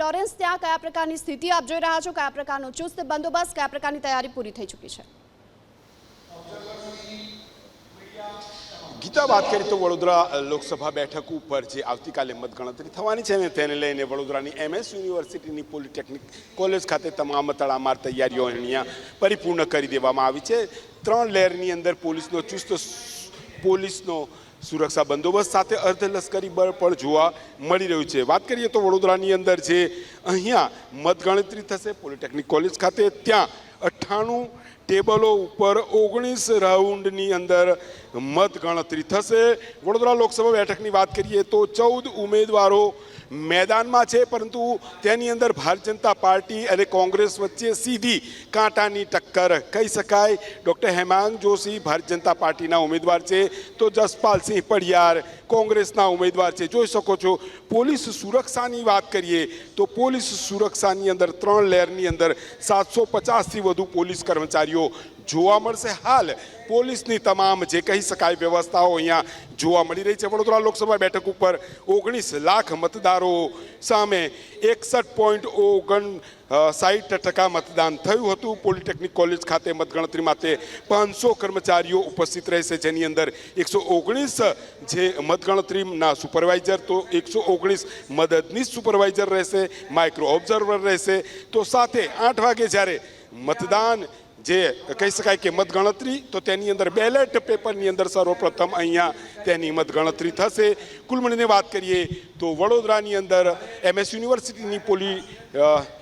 Lawrence, ત્યાં કયા પ્રકારની સ્થિતિ આપ જોઈ રહ્યા છો? કયા પ્રકારનો ચુસ્ત બંદોબસ્ત? કયા પ્રકારની તૈયારી પૂરી થઈ ચૂકી છે? ગીતા, વાત કરીએ તો વડોદરા લોકસભા બેઠક ઉપર જે આવતીકાલે મતગણતરી થવાની છે ને, તેને લઈને વડોદરાની એમએસ યુનિવર્સિટીની પોલિટેકનિક કોલેજ ખાતે તમામ તડામાર તૈયારીઓ અહીંયા પરિપૂર્ણ કરી દેવામાં આવી છે. ત્રણ લેયરની અંદર પોલીસનો ચુસ્ત પોલીસનો સુરક્ષા બંદોબસ્ત સાથે અર્ધલશ્કરી બળ પણ જોવા મળી રહ્યું છે. વાત કરીએ તો વડોદરાની અંદર જે અહીંયા મતગણતરી થશે, પોલિટેકનિક કોલેજ ખાતે ત્યાં અઠ્ઠાણું ટેબલો ઉપર ઓગણીસ રાઉન્ડની અંદર મતગણતરી થશે. વડોદરા લોકસભા બેઠકની વાત કરીએ તો ચૌદ ઉમેદવારો મેદાનમાં છે, પરંતુ તેની અંદર ભારતીય જનતા પાર્ટી અને કોંગ્રેસ વચ્ચે સીધી કાંટાની ટક્કર. કહી શકાય, ડૉક્ટર હેમાંગ જોશી ભારતીય જનતા પાર્ટીના ઉમેદવાર છે, તો જસપાલસિંહ પડિયાર કોંગ્રેસના ઉમેદવાર છે. જોઈ શકો છો, પોલીસ સુરક્ષાની વાત કરીએ, તો પોલીસ સુરક્ષાની અંદર ત્રણ લેરની અંદર સાતસો પચાસથી વધુ પોલીસ કર્મચારીઓ જોવા મળશે. હાલ પોલીસની તમામ જે કહી શકાય વ્યવસ્થાઓ અહીંયા જોવા મળી રહી છે. વડોદરા લોકસભા બેઠક ઉપર ઓગણીસ લાખ મતદારો સામે એકસઠ પોઈન્ટ ઓગણ સાઠ ટકા મતદાન થયું હતું. પોલિટેકનિક કોલેજ ખાતે મતગણતરી માટે પાંચસો કર્મચારીઓ ઉપસ્થિત રહેશે. જેની અંદર એકસો ઓગણીસ જે મતગણતરીના સુપરવાઇઝર, તો એકસો ઓગણીસ મદદનીશ સુપરવાઇઝર રહેશે, માઇક્રો ઓબ્ઝર્વર રહેશે. તો સાથે આઠ વાગે જ્યારે મતદાન જે કહી શકાય કે મતગણતરી, તો તેની અંદર બેલેટ પેપરની અંદર સર્વપ્રથમ અહીંયા તેની મતગણતરી થશે. કુલ મળીને વાત કરીએ તો વડોદરાની અંદર એમએસ યુનિવર્સિટીની પોલી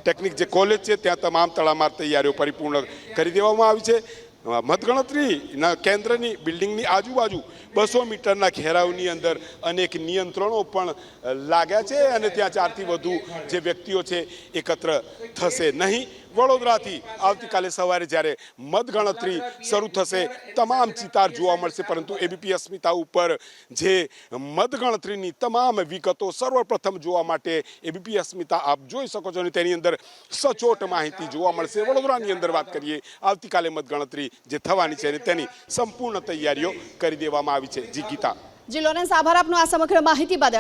ટેકનિક જે કોલેજ છે, ત્યાં તમામ તડામાર તૈયારીઓ પરિપૂર્ણ કરી દેવામાં આવી છે. મતગણતરીના કેન્દ્રની બિલ્ડિંગની આજુબાજુ બસો મીટરના ઘેરાવની અંદર અનેક નિયંત્રણો પણ લાગ્યા છે અને ત્યાં ચારથી વધુ જે વ્યક્તિઓ છે એકત્ર થશે નહીં. વડોદરાથી આવતીકાલે સવારે જ્યારે મતગણતરી શરૂ થશે, તમામ ચિતાર જોવા મળશે, પરંતુ એબીપી અસ્મિતા ઉપર જે મતગણતરીની તમામ વિગતો સર્વપ્રથમ જોવા માટે એબીપી અસ્મિતા આપ જોઈ શકો છો અને તેની અંદર સચોટ માહિતી જોવા મળશે. વડોદરાની અંદર વાત કરીએ, આવતીકાલે મતગણતરી જે થવાની છે અને તેની સંપૂર્ણ તૈયારીઓ કરી દેવામાં આવી છે. જી, ગીતા. જી, લોરેન્સ, આભાર આપનો આ સમગ્ર માહિતી બદલ.